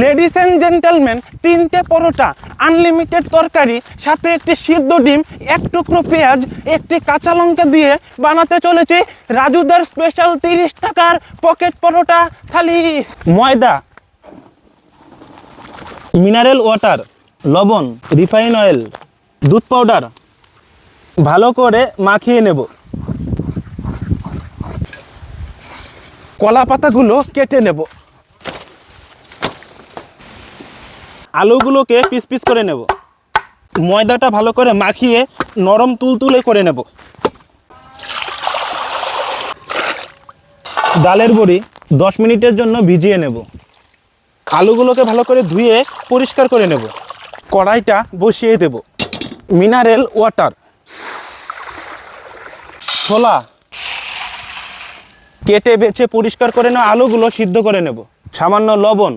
Ladies and gentleman তিনটে পরোটা unlimited তরকারি, সাথে একটি সিদ্ধ ডিম, এক টুকরো পেঁয়াজ, একটি কাঁচা লঙ্কা দিয়ে বানাতে চলেছি রাজুদার স্পেশাল তিরিশ টাকার পকেট পরোটা থালি। ময়দা মিনারেল ওয়াটার লবণ রিফাইন অয়েল দুধ পাউডার ভালো করে মাখিয়ে নেব। কলা পাতাগুলো কেটে নেব। আলুগুলোকে পিস পিস করে নেব। ময়দাটা ভালো করে মাখিয়ে নরম তুলতুলে করে নেব। ডালের বড়ি দশ মিনিটের জন্য ভিজিয়ে নেব। আলুগুলোকে ভালো করে ধুয়ে পরিষ্কার করে নেব। কড়াইটা বসিয়ে দেব। Mineral water. ছোলা। কেটে বেছে পরিষ্কার করে নেওয়া আলুগুলো সিদ্ধ করে নেব। সামান্য লবণ।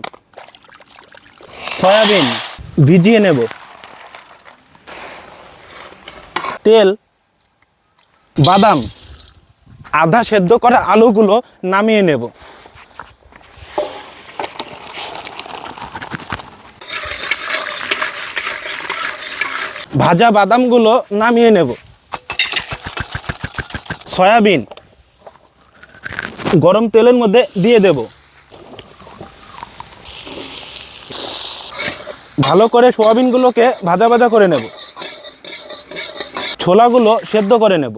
সয়াবিন, ভিজিয়ে নেব। তেল, বাদাম, আধা সেদ্ধ করা আলুগুলো নামিয়ে নেব। ভাজা বাদামগুলো নামিয়ে নেব। সয়াবিন, গরম তেলের মধ্যে দিয়ে দেব। ভালো করে সোয়াবিনগুলোকে ভাজা ভাজা করে নেব। ছোলাগুলো সেদ্ধ করে নেব।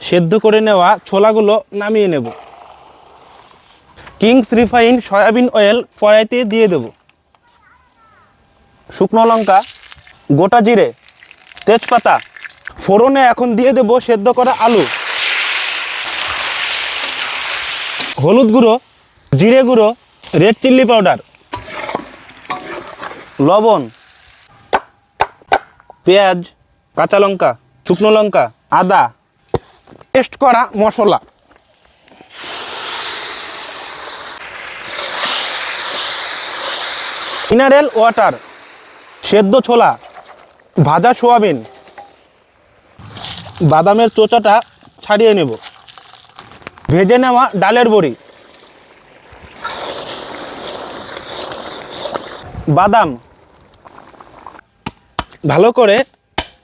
সেদ্ধ করে নেওয়া ছোলাগুলো নামিয়ে নেব। কিংস রিফাইন সয়াবিন অয়েল কড়াইতে দিয়ে দেব। শুকনো লঙ্কা, গোটা জিরে, তেজপাতা, ফোড়নে এখন দিয়ে দেব সেদ্ধ করা আলু। হলুদ গুঁড়ো, জিরে গুঁড়ো, রেড চিল্লি পাউডার। লবণ, পেঁয়াজ, কাঁচা লঙ্কা, শুকনো লঙ্কা, আদা, পেস্ট করা মশলা। মিনারেল ওয়াটার, সেদ্ধ ছোলা, ভাজা সোয়াবিন, বাদামের চোচাটা ছাড়িয়ে নেব। ভেজে নেওয়া ডালের বড়ি। বাদাম ভালো করে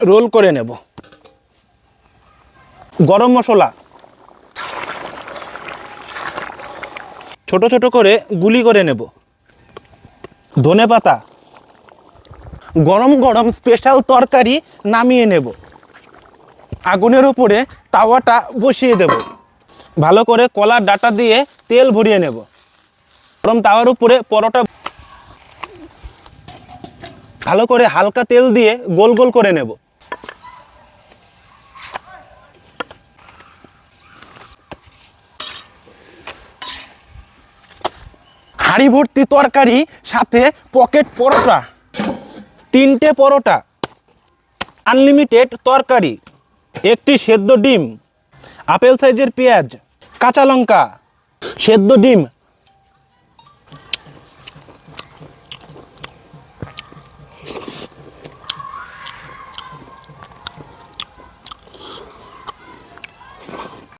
রোল করে নেব। গরম মশলা। ছোট ছোট করে গুলি করে নেব। ধনে পাতা। গরম গরম স্পেশাল তরকারি নামিয়ে নেব। আগুনের উপরে তাওয়াটা বসিয়ে দেব। ভালো করে কলার ডাটা দিয়ে তেল ভরিয়ে নেব। গরম তাওয়ার উপরে পরোটা ভালো করে হালকা তেল দিয়ে গোল গোল করে নেব। হাঁড়ি ভর্তি তরকারি সাথে পকেট পরোটা, তিনটে পরোটা, আনলিমিটেড তরকারি, একটি সেদ্ধ ডিম, আপেল সাইজের পেঁয়াজ, কাঁচা লঙ্কা, সেদ্ধ ডিম